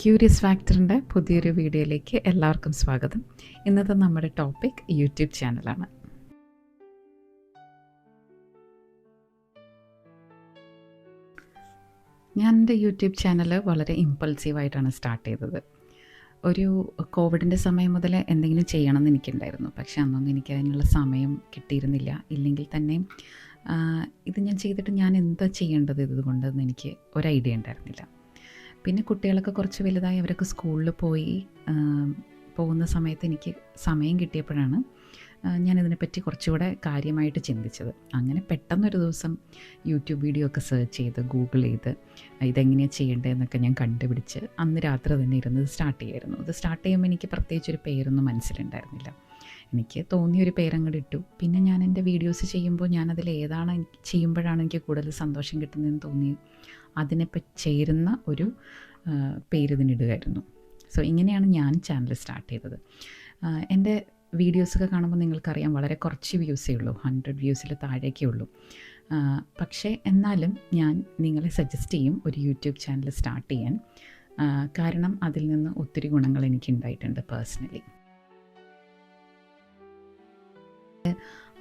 Curious ഫാക്ടറിന്റെ പുതിയൊരു വീഡിയോയിലേക്ക് എല്ലാവർക്കും സ്വാഗതം. ഇന്നത്തെ നമ്മുടെ ടോപ്പിക് യൂട്യൂബ് ചാനലാണ്. ഞാൻ എന്റെ യൂട്യൂബ് ചാനൽ വളരെ ഇമ്പൾസീവായിട്ടാണ് സ്റ്റാർട്ട് ചെയ്തത്. ഒരു കോവിഡിന്റെ സമയം മുതൽ എന്തെങ്കിലും ചെയ്യണമെന്ന് എനിക്കുണ്ടായിരുന്നു. പക്ഷേ അന്നൊന്നും എനിക്ക് അതിനുള്ള സമയം കിട്ടിയിരുന്നില്ല. ഇല്ലെങ്കിൽ തന്നെ ഇത് ഞാൻ ചെയ്തിട്ട് ഞാൻ എന്താ ചെയ്യേണ്ടത് ഇതുകൊണ്ടെന്ന് എനിക്ക് ഒരു ഐഡിയ ഉണ്ടായിരുന്നില്ല. പിന്നെ കുട്ടികളൊക്കെ കുറച്ച് വലുതായി അവരൊക്കെ സ്കൂളിൽ പോയി പോകുന്ന സമയത്ത് എനിക്ക് സമയം കിട്ടിയപ്പോഴാണ് ഞാനിതിനെപ്പറ്റി കുറച്ചുകൂടെ കാര്യമായിട്ട് ചിന്തിച്ചത്. അങ്ങനെ പെട്ടെന്നൊരു ദിവസം യൂട്യൂബ് വീഡിയോ ഒക്കെ സെർച്ച് ചെയ്ത് ഗൂഗിൾ ചെയ്ത് ഇതെങ്ങനെയാണ് ചെയ്യേണ്ടതെന്നൊക്കെ ഞാൻ കണ്ടുപിടിച്ച് അന്ന് രാത്രി തന്നെ ഇരുന്ന് സ്റ്റാർട്ട് ചെയ്യായിരുന്നു. ഇത് സ്റ്റാർട്ട് ചെയ്യുമ്പോൾ എനിക്ക് പ്രത്യേകിച്ചൊരു പേരൊന്നും മനസ്സിലുണ്ടായിരുന്നില്ല. എനിക്ക് തോന്നിയൊരു പേരങ്ങോട്ട് ഇട്ടു. പിന്നെ ഞാൻ എന്റെ വീഡിയോസ് ചെയ്യുമ്പോൾ ഞാനതിൽ ഏതാണ് ചെയ്യുമ്പോഴാണ് എനിക്ക് കൂടുതൽ സന്തോഷം കിട്ടുന്നതെന്ന് തോന്നി അതിനെപ്പറ്റി ചേരുന്ന ഒരു പേര് ഇതിനിടുകയായിരുന്നു സോ ഇങ്ങനെയാണ് ഞാൻ ചാനൽ സ്റ്റാർട്ട് ചെയ്തത്. എന്റെ വീഡിയോസൊക്കെ കാണുമ്പോൾ നിങ്ങൾക്കറിയാം വളരെ കുറച്ച് വ്യൂസേ ഉള്ളൂ. ഹൺഡ്രഡ് വ്യൂസിൽ താഴേക്കേ ഉള്ളൂ. പക്ഷേ എന്നാലും ഞാൻ നിങ്ങളെ സജസ്റ്റ് ചെയ്യും ഒരു യൂട്യൂബ് ചാനൽ സ്റ്റാർട്ട് ചെയ്യാൻ. കാരണം അതിൽ നിന്ന് ഒത്തിരി ഗുണങ്ങൾ എനിക്ക് ഉണ്ടായിട്ടുണ്ട് പേഴ്സണലി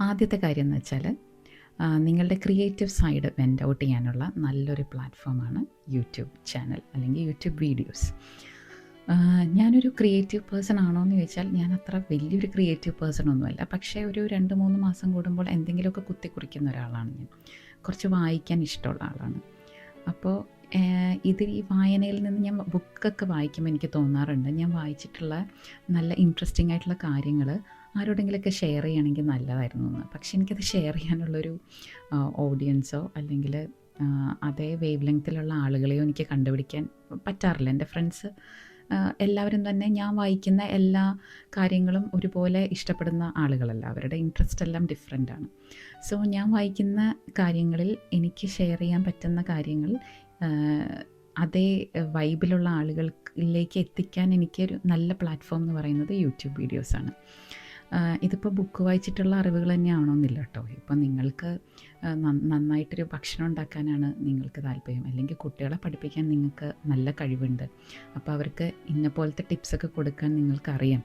ആദ്യത്തെ കാര്യം എന്ന് വെച്ചാൽ നിങ്ങളുടെ ക്രിയേറ്റീവ് സൈഡ് വെന്റ് ഔട്ട് ചെയ്യാനുള്ള നല്ലൊരു പ്ലാറ്റ്ഫോമാണ് യൂട്യൂബ് ചാനൽ അല്ലെങ്കിൽ യൂട്യൂബ് വീഡിയോസ്. ഞാനൊരു ക്രിയേറ്റീവ് പേഴ്സൺ ആണോ എന്ന് ചോദിച്ചാൽ ഞാൻ അത്ര വലിയൊരു ക്രിയേറ്റീവ് പേഴ്സൺ ഒന്നുമല്ല. പക്ഷേ ഒരു രണ്ട് മൂന്ന് മാസം കൂടുമ്പോൾ എന്തെങ്കിലുമൊക്കെ കുത്തിക്കുറിക്കുന്ന ഒരാളാണ് ഞാൻ. കുറച്ച് വായിക്കാൻ ഇഷ്ടമുള്ള ആളാണ്. അപ്പോൾ ഇത് ഈ വായനയിൽ നിന്ന് ഞാൻ ബുക്കൊക്കെ വായിക്കുമ്പോൾ എനിക്ക് തോന്നാറുണ്ട്. ഞാൻ വായിച്ചിട്ടുള്ള നല്ല ഇൻട്രസ്റ്റിംഗ് ആയിട്ടുള്ള കാര്യങ്ങൾ ആരോടെങ്കിലൊക്കെ ഷെയർ ചെയ്യുകയാണെങ്കിൽ നല്ലതായിരുന്നു എന്ന് പക്ഷെ എനിക്കത് ഷെയർ ചെയ്യാനുള്ളൊരു ഓഡിയൻസോ അല്ലെങ്കിൽ അതേ വേവ് ലെങ്ത്തിലുള്ള ആളുകളെയോ എനിക്ക് കണ്ടുപിടിക്കാൻ പറ്റാറില്ല. എന്റെ ഫ്രണ്ട്സ് എല്ലാവരും തന്നെ ഞാൻ വായിക്കുന്ന എല്ലാ കാര്യങ്ങളും ഒരുപോലെ ഇഷ്ടപ്പെടുന്ന ആളുകളല്ല. അവരുടെ ഇൻട്രസ്റ്റ് എല്ലാം ഡിഫറെന്റ് ആണ്. സോ ഞാൻ വായിക്കുന്ന കാര്യങ്ങളിൽ എനിക്ക് ഷെയർ ചെയ്യാൻ പറ്റുന്ന കാര്യങ്ങൾ അതേ വൈബിലുള്ള ആളുകളിലേക്ക് എത്തിക്കാൻ എനിക്കൊരു നല്ല പ്ലാറ്റ്ഫോം എന്ന് പറയുന്നത് യൂട്യൂബ് വീഡിയോസാണ് ഇതിപ്പോൾ ബുക്ക് വായിച്ചിട്ടുള്ള അറിവുകൾ തന്നെയാവണമെന്നില്ല കേട്ടോ ഇപ്പം നിങ്ങൾക്ക് നന്നായിട്ടൊരു ഭക്ഷണം ഉണ്ടാക്കാനാണ് നിങ്ങൾക്ക് താല്പര്യം. അല്ലെങ്കിൽ കുട്ടികളെ പഠിപ്പിക്കാൻ നിങ്ങൾക്ക് നല്ല കഴിവുണ്ട്. അപ്പോൾ അവർക്ക് ഇന്ന പോലത്തെ ടിപ്സൊക്കെ കൊടുക്കാൻ നിങ്ങൾക്കറിയാം.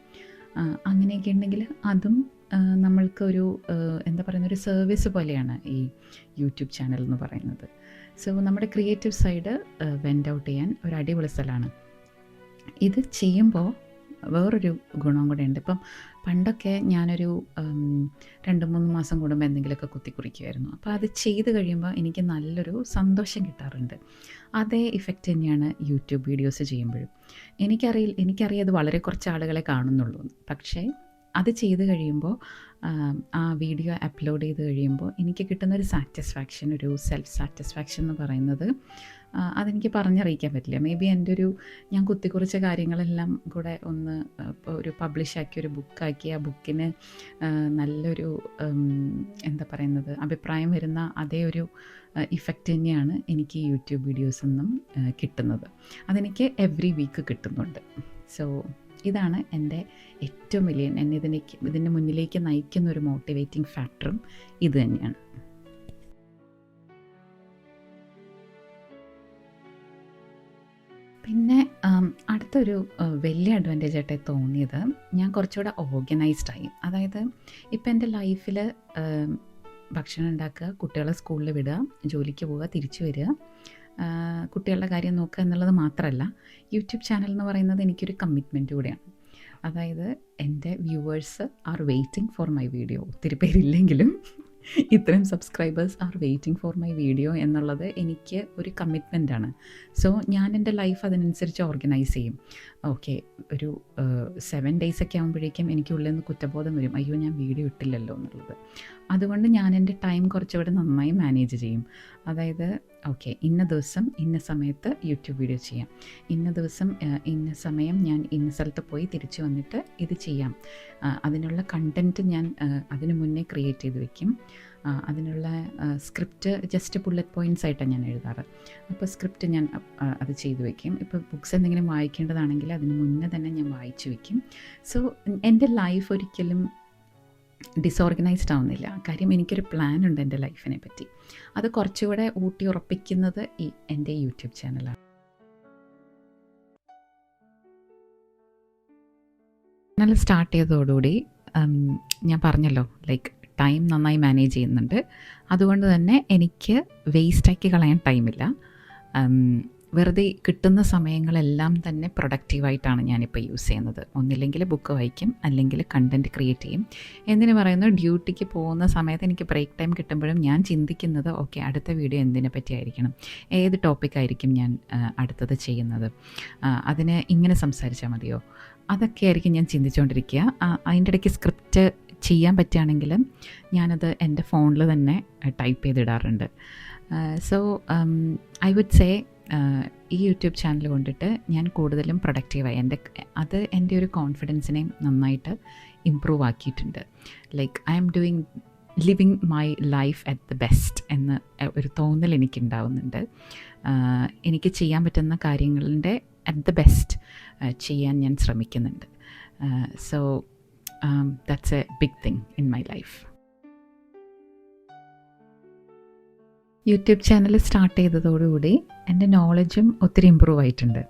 അങ്ങനെയൊക്കെ ഉണ്ടെങ്കിൽ അതും നമ്മൾക്ക് നമ്മൾക്കൊരു എന്താ പറയുന്ന ഒരു സർവീസ് പോലെയാണ് ഈ യൂട്യൂബ് ചാനൽ എന്ന് പറയുന്നത്. സോ നമ്മുടെ ക്രിയേറ്റീവ് സൈഡ് വെൻഡ് ഔട്ട് ചെയ്യാൻ ഒരു അടിപൊളി സ്ഥലമാണ്. ഇത് ചെയ്യുമ്പോൾ വേറൊരു ഗുണം കൂടെ ഉണ്ട്. ഇപ്പം പണ്ടൊക്കെ ഞാനൊരു രണ്ട് മൂന്ന് മാസം കൂടുമ്പോൾ എന്തെങ്കിലുമൊക്കെ കുത്തിക്കുറിക്കുമായിരുന്നു അപ്പോൾ അത് ചെയ്ത് കഴിയുമ്പോൾ എനിക്ക് നല്ലൊരു സന്തോഷം കിട്ടാറുണ്ട്. അതേ ഇഫക്റ്റ് തന്നെയാണ് യൂട്യൂബ് വീഡിയോസ് ചെയ്യുമ്പോഴും. എനിക്കറിയില്ല എനിക്കറിയാം അത് വളരെ കുറച്ച് ആളുകളെ കാണുന്നുള്ളൂ. പക്ഷേ അത് ചെയ്ത് കഴിയുമ്പോൾ ആ വീഡിയോ അപ്ലോഡ് ചെയ്ത് കഴിയുമ്പോൾ എനിക്ക് കിട്ടുന്ന ഒരു സാറ്റിസ്ഫാക്ഷൻ ഒരു സെൽഫ് സാറ്റിസ്ഫാക്ഷൻ എന്ന് പറയുന്നത് അതെനിക്ക് പറഞ്ഞറിയിക്കാൻ പറ്റില്ല. മേ ബി എന്റെ ഒരു ഞാൻ കുത്തിക്കുറിച്ച കാര്യങ്ങളെല്ലാം കൂടെ ഒന്ന് ഒരു പബ്ലിഷാക്കി ഒരു ബുക്കാക്കി ആ ബുക്കിന് നല്ലൊരു എന്താ പറയുന്നത് അഭിപ്രായം വരുന്ന അതേ ഒരു ഇഫക്റ്റ് തന്നെയാണ് എനിക്ക് യൂട്യൂബ് വീഡിയോസിൽ നിന്നും കിട്ടുന്നത്. അതെനിക്ക് എവറി വീക്ക് കിട്ടുന്നുണ്ട്. സോ ഇതാണ് എന്റെ ഏറ്റവും വലിയ എന്നെ ഇതിനേക്ക് ഇതിന്റെ മുന്നിലേക്ക് നയിക്കുന്ന ഒരു മോട്ടിവേറ്റിംഗ് ഫാക്ടറും ഇത് തന്നെയാണ്. പിന്നെ അടുത്തൊരു വലിയ അഡ്വാന്റേജ് ആയിട്ട് തോന്നിയത് ഞാൻ കുറച്ചുകൂടെ ഓർഗനൈസ്ഡ് ആയി. അതായത് ഇപ്പം എന്റെ ലൈഫിൽ ഭക്ഷണം ഉണ്ടാക്കുക കുട്ടികളെ സ്കൂളിൽ വിടുക ജോലിക്ക് പോവുക തിരിച്ചു വരിക കുട്ടികളുടെ കാര്യം നോക്കുക എന്നുള്ളത് മാത്രമല്ല യൂട്യൂബ് ചാനൽ എന്ന് പറയുന്നത് എനിക്കൊരു കമ്മിറ്റ്മെന്റ് കൂടെയാണ്. അതായത് എന്റെ viewers are waiting for my video ഒത്തിരി പേരില്ലെങ്കിലും ഇത്രയും subscribers are waiting for my video എന്നുള്ളത് എനിക്ക് ഒരു കമ്മിറ്റ്മെന്റ് ആണ്. സോ ഞാൻ എന്റെ ലൈഫ് അതിനനുസരിച്ച് ഓർഗനൈസ് ചെയ്യും. ഓക്കെ ഒരു സെവൻ ഡേയ്സ് ഒക്കെ ആകുമ്പോഴേക്കും എനിക്കുള്ളിൽ നിന്ന് കുറ്റബോധം വരും. അയ്യോ ഞാൻ വീഡിയോ ഇട്ടില്ലല്ലോ എന്നുള്ളത്. അതുകൊണ്ട് ഞാൻ എന്റെ ടൈം കുറച്ചുകൂടെ നന്നായി മാനേജ് ചെയ്യും. അതായത് ഓക്കെ ഇന്ന ദിവസം ഇന്ന സമയത്ത് യൂട്യൂബ് വീഡിയോ ചെയ്യാം. ഇന്ന ദിവസം ഇന്ന സമയം ഞാൻ ഇന്ന സ്ഥലത്ത് പോയി തിരിച്ചു വന്നിട്ട് ഇത് ചെയ്യാം. അതിനുള്ള കണ്ടന്റ് ഞാൻ അതിന് മുന്നേ ക്രിയേറ്റ് ചെയ്ത് വെക്കും. അതിനുള്ള സ്ക്രിപ്റ്റ് ജസ്റ്റ് ബുള്ളറ്റ് പോയിന്റ്സ് ആയിട്ടാണ് ഞാൻ എഴുതാറ്. അപ്പോൾ സ്ക്രിപ്റ്റ് ഞാൻ അത് ചെയ്തു വെക്കും. ഇപ്പോൾ ബുക്സ് എന്തെങ്കിലും വായിക്കേണ്ടതാണെങ്കിൽ അതിന് മുന്നേ തന്നെ ഞാൻ വായിച്ചു വെക്കും. സോ എന്റെ ലൈഫ് ഒരിക്കലും ഡിസോർഗനൈസ്ഡ് ആവുന്നില്ല. കാര്യം എനിക്കൊരു പ്ലാൻ ഉണ്ട് എന്റെ ലൈഫിനെ പറ്റി. അത് കുറച്ചുകൂടെ ഊട്ടി ഉറപ്പിക്കുന്നത് ഈ എന്റെ യൂട്യൂബ് ചാനലാണ് ചാനൽ സ്റ്റാർട്ട് ചെയ്തതോടുകൂടി ഞാൻ പറഞ്ഞല്ലോ ലൈക്ക് ടൈം നന്നായി മാനേജ് ചെയ്യുന്നുണ്ട്. അതുകൊണ്ട് തന്നെ എനിക്ക് വേസ്റ്റാക്കി കളയാൻ ടൈമില്ല വെറുതെ കിട്ടുന്ന സമയങ്ങളെല്ലാം തന്നെ പ്രൊഡക്റ്റീവായിട്ടാണ് ഞാനിപ്പോൾ യൂസ് ചെയ്യുന്നത്. ഒന്നില്ലെങ്കിൽ ബുക്ക് വായിക്കും അല്ലെങ്കിൽ കണ്ടന്റ് ക്രിയേറ്റ് ചെയ്യും. എന്തിനു പറയുന്നു? ഡ്യൂട്ടിക്ക് പോകുന്ന സമയത്ത് എനിക്ക് ബ്രേക്ക് ടൈം കിട്ടുമ്പോഴും ഞാൻ ചിന്തിക്കുന്നത് ഓക്കെ അടുത്ത വീഡിയോ എന്തിനെ പറ്റിയായിരിക്കണം ഏത് ടോപ്പിക്കായിരിക്കും ഞാൻ അടുത്തത് ചെയ്യുന്നത്? അതിന് ഇങ്ങനെ സംസാരിച്ചാൽ മതിയോ? അതൊക്കെ ആയിരിക്കും ഞാൻ ചിന്തിച്ചുകൊണ്ടിരിക്കുക അതിന്റെ ഇടയ്ക്ക് സ്ക്രിപ്റ്റ് ചെയ്യാൻ പറ്റുകയാണെങ്കിൽ ഞാനത് എന്റെ ഫോണിൽ തന്നെ ടൈപ്പ് ചെയ്തിടാറുണ്ട്. സോ ഐ വുഡ് സേ ഈ യൂട്യൂബ് ചാനൽ കൊണ്ടിട്ട് ഞാൻ കൂടുതലും പ്രൊഡക്റ്റീവായി എന്റെ അത് എന്റെ ഒരു കോൺഫിഡൻസിനെയും നന്നായിട്ട് ഇമ്പ്രൂവ് ആക്കിയിട്ടുണ്ട്. Like I'm doing living my life at the best എന്ന് ഒരു തോന്നൽ എനിക്കുണ്ടാവുന്നുണ്ട്. എനിക്ക് ചെയ്യാൻ പറ്റുന്ന കാര്യങ്ങളുടെ അറ്റ് ദ ബെസ്റ്റ് ചെയ്യാൻ ഞാൻ ശ്രമിക്കുന്നുണ്ട്. So that's a big thing in my life YouTube channel start ചെയ്തതോടുകൂടി എന്റെ നോളജും ഒത്തിരി ഇമ്പ്രൂവ് ആയിട്ടുണ്ട്.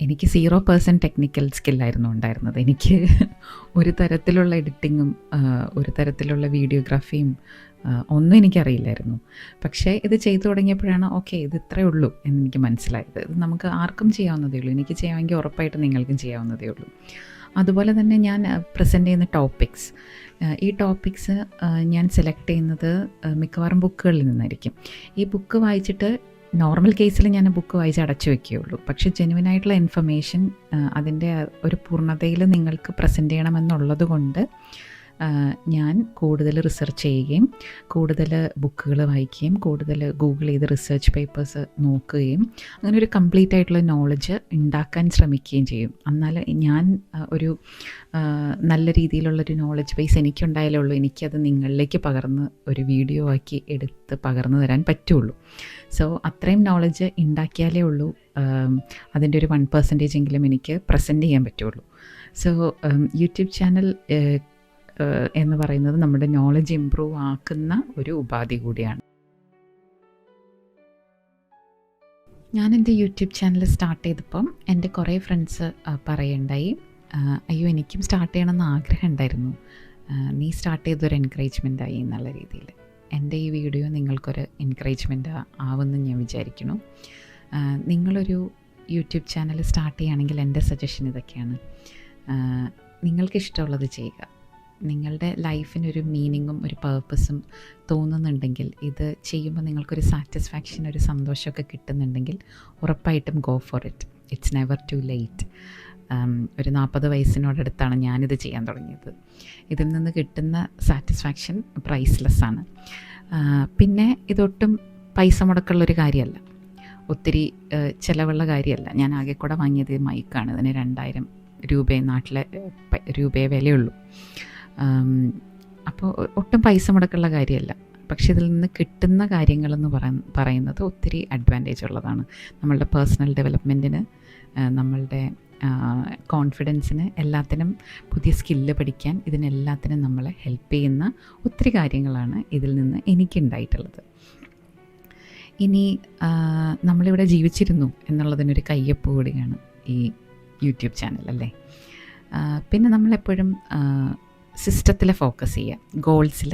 എനിക്ക് സീറോ പേഴ്സന്റ് ടെക്നിക്കൽ സ്കില്ലായിരുന്നു ഉണ്ടായിരുന്നത്. എനിക്ക് ഒരു തരത്തിലുള്ള എഡിറ്റിങ്ങും ഒരു തരത്തിലുള്ള വീഡിയോഗ്രാഫിയും ഒന്നും എനിക്കറിയില്ലായിരുന്നു. പക്ഷേ ഇത് ചെയ്തു തുടങ്ങിയപ്പോഴാണ് ഓക്കെ ഇത് ഇത്രയേ ഉള്ളൂ എന്ന് എനിക്ക് മനസ്സിലായത്. ഇത് നമുക്ക് ആർക്കും ചെയ്യാവുന്നതേ ഉള്ളൂ. എനിക്ക് ചെയ്യാമെങ്കിൽ ഉറപ്പായിട്ട് നിങ്ങൾക്കും ചെയ്യാവുന്നതേ ഉള്ളൂ. അതുപോലെ തന്നെ ഞാൻ പ്രസന്റ് ചെയ്യുന്ന ടോപ്പിക്സ് ഈ ടോപ്പിക്സ് ഞാൻ സെലക്ട് ചെയ്യുന്നത് മിക്കവാറും ബുക്കുകളിൽ നിന്നായിരിക്കും. ഈ ബുക്ക് വായിച്ചിട്ട് നോർമൽ കേസിൽ ഞാൻ ബുക്ക് വായിച്ച് അടച്ചു വെക്കുകയുള്ളൂ പക്ഷെ ജെനുവിൻ ആയിട്ടുള്ള ഇൻഫർമേഷൻ അതിന്റെ ഒരു പൂർണതയിൽ നിങ്ങൾക്ക് പ്രസന്റ് ചെയ്യണമെന്നുള്ളത് കൊണ്ട് ഞാൻ കൂടുതൽ റിസർച്ച് ചെയ്യുകയും കൂടുതൽ ബുക്കുകൾ വായിക്കുകയും കൂടുതൽ ഗൂഗിൾ ചെയ്ത് റിസർച്ച് പേപ്പേഴ്സ് നോക്കുകയും അങ്ങനെ ഒരു കംപ്ലീറ്റ് ആയിട്ടുള്ള നോളജ് ഉണ്ടാക്കാൻ ശ്രമിക്കുകയും ചെയ്യും. എന്നാൽ ഞാൻ ഒരു നല്ല രീതിയിലുള്ളൊരു നോളജ് ബേസ് എനിക്കുണ്ടായാലേ ഉള്ളൂ. എനിക്കത് നിങ്ങളിലേക്ക് പകർന്ന് ഒരു വീഡിയോ ആക്കി എടുത്ത് പകർന്നു തരാൻ പറ്റുള്ളൂ. സോ അത്രയും നോളജ് ഉണ്ടാക്കിയാലേ ഉള്ളൂ. അതിന്റെ ഒരു വൺ പെർസെന്റേജ് എങ്കിലും എനിക്ക് പ്രസന്റ് ചെയ്യാൻ പറ്റുള്ളൂ. സോ യൂട്യൂബ് ചാനൽ എന്ന് പറയുന്നത് നമ്മുടെ നോളജ് ഇമ്പ്രൂവ് ആക്കുന്ന ഒരു ഉപാധി കൂടിയാണ്. ഞാൻ എന്റെ യൂട്യൂബ് ചാനൽ സ്റ്റാർട്ട് ചെയ്തപ്പം എന്റെ കുറേ ഫ്രണ്ട്സ് പറയുണ്ടായി അയ്യോ എനിക്കും സ്റ്റാർട്ട് ചെയ്യണമെന്ന് ആഗ്രഹം ഉണ്ടായിരുന്നു. നീ സ്റ്റാർട്ട് ചെയ്തൊരു എൻകറേജ്മെന്റ് ആയി എന്നുള്ള രീതിയിൽ. എന്റെ ഈ വീഡിയോ നിങ്ങൾക്കൊരു എൻകറേജ്മെന്റ് ആവുമെന്ന് ഞാൻ വിചാരിക്കുന്നു. നിങ്ങളൊരു യൂട്യൂബ് ചാനൽ സ്റ്റാർട്ട് ചെയ്യുകയാണെങ്കിൽ എന്റെ സജഷൻ ഇതൊക്കെയാണ്. നിങ്ങൾക്കിഷ്ടമുള്ളത് ചെയ്യുക. നിങ്ങളുടെ ലൈഫിനൊരു മീനിങ്ങും ഒരു പേർപ്പസും തോന്നുന്നുണ്ടെങ്കിൽ ഇത് ചെയ്യുമ്പോൾ നിങ്ങൾക്കൊരു സാറ്റിസ്ഫാക്ഷൻ ഒരു സന്തോഷമൊക്കെ കിട്ടുന്നുണ്ടെങ്കിൽ ഉറപ്പായിട്ടും go for it it's never too late ഒരു നാൽപ്പത് വയസ്സിനോടടുത്താണ് ഞാനിത് ചെയ്യാൻ തുടങ്ങിയത്. ഇതിൽ നിന്ന് കിട്ടുന്ന സാറ്റിസ്ഫാക്ഷൻ പ്രൈസ്ലെസ് ആണ്. പിന്നെ ഇതൊട്ടും പൈസ മുടക്കുള്ളൊരു കാര്യമല്ല. ഒത്തിരി ചിലവുള്ള കാര്യമല്ല. ഞാൻ ആകെ കൂടെ വാങ്ങിയത് മൈക്കാണ്. ഇതിന് രണ്ടായിരം രൂപയെ നാട്ടിലെ രൂപയെ വിലയുള്ളൂ. അപ്പോൾ ഒട്ടും പൈസ മുടക്കുള്ള കാര്യമല്ല. പക്ഷേ ഇതിൽ നിന്ന് കിട്ടുന്ന കാര്യങ്ങളെന്ന് പറ- പറയുന്നത് ഒത്തിരി അഡ്വാന്റേജ് ഉള്ളതാണ്. നമ്മളുടെ പേഴ്സണൽ ഡെവലപ്മെന്റിന് നമ്മളുടെ കോൺഫിഡൻസിന് എല്ലാത്തിനും പുതിയ സ്കില്ല് പഠിക്കാൻ ഇതിനെല്ലാത്തിനും നമ്മളെ ഹെൽപ്പ് ചെയ്യുന്ന ഒത്തിരി കാര്യങ്ങളാണ് ഇതിൽ നിന്ന് എനിക്കുണ്ടായിട്ടുള്ളത്. ഇനി നമ്മളിവിടെ ജീവിച്ചിരുന്നു എന്നുള്ളതിനൊരു കയ്യൊപ്പ് കൂടിയാണ് ഈ യൂട്യൂബ് ചാനൽ അല്ലേ? പിന്നെ നമ്മളെപ്പോഴും സിസ്റ്റത്തിൽ ഫോക്കസ് ചെയ്യുക. ഗോൾസിൽ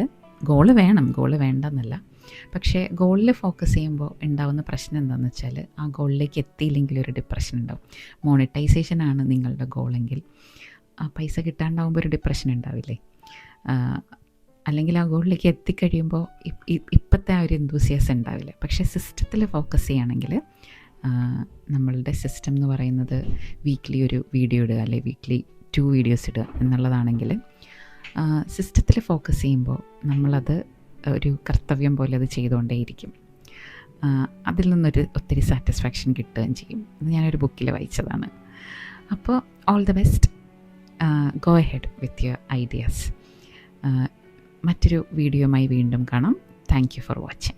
ഗോൾ വേണം ഗോൾ വേണ്ടെന്നല്ല. പക്ഷേ ഗോളിൽ ഫോക്കസ് ചെയ്യുമ്പോൾ ഉണ്ടാകുന്ന പ്രശ്നം എന്താണെന്ന് വെച്ചാൽ ആ ഗോളിലേക്ക് എത്തിയില്ലെങ്കിൽ ഒരു ഡിപ്രഷൻ ഉണ്ടാവും. മോണിറ്റൈസേഷൻ ആണ് നിങ്ങളുടെ ഗോളെങ്കിൽ ആ പൈസ കിട്ടാണ്ടാവുമ്പോൾ ഒരു ഡിപ്രഷൻ ഉണ്ടാവില്ലേ? അല്ലെങ്കിൽ ആ ഗോളിലേക്ക് എത്തിക്കഴിയുമ്പോൾ ഇപ്പോഴത്തെ ആ ഒരു എന്തൂസിയാസം ഉണ്ടാവില്ല. പക്ഷേ സിസ്റ്റത്തിൽ ഫോക്കസ് ചെയ്യുകയാണെങ്കിൽ നമ്മളുടെ സിസ്റ്റം എന്ന് പറയുന്നത് വീക്ക്ലി ഒരു വീഡിയോ ഇടുക അല്ലെങ്കിൽ വീക്ക്ലി ടു വീഡിയോസ് ഇടുക എന്നുള്ളതാണെങ്കിൽ സിസ്റ്റത്തിൽ ഫോക്കസ് ചെയ്യുമ്പോൾ നമ്മളത് ഒരു കർത്തവ്യം പോലെ അത് ചെയ്തുകൊണ്ടേയിരിക്കും. അതിൽ നിന്നൊരു ഒത്തിരി സാറ്റിസ്ഫാക്ഷൻ കിട്ടുകയും ചെയ്യും. ഇത് ഞാനൊരു ബുക്കിൽ വായിച്ചതാണ്. അപ്പോൾ all the best go ahead with your ideas മറ്റൊരു വീഡിയോയുമായി വീണ്ടും കാണാം. Thank you for watching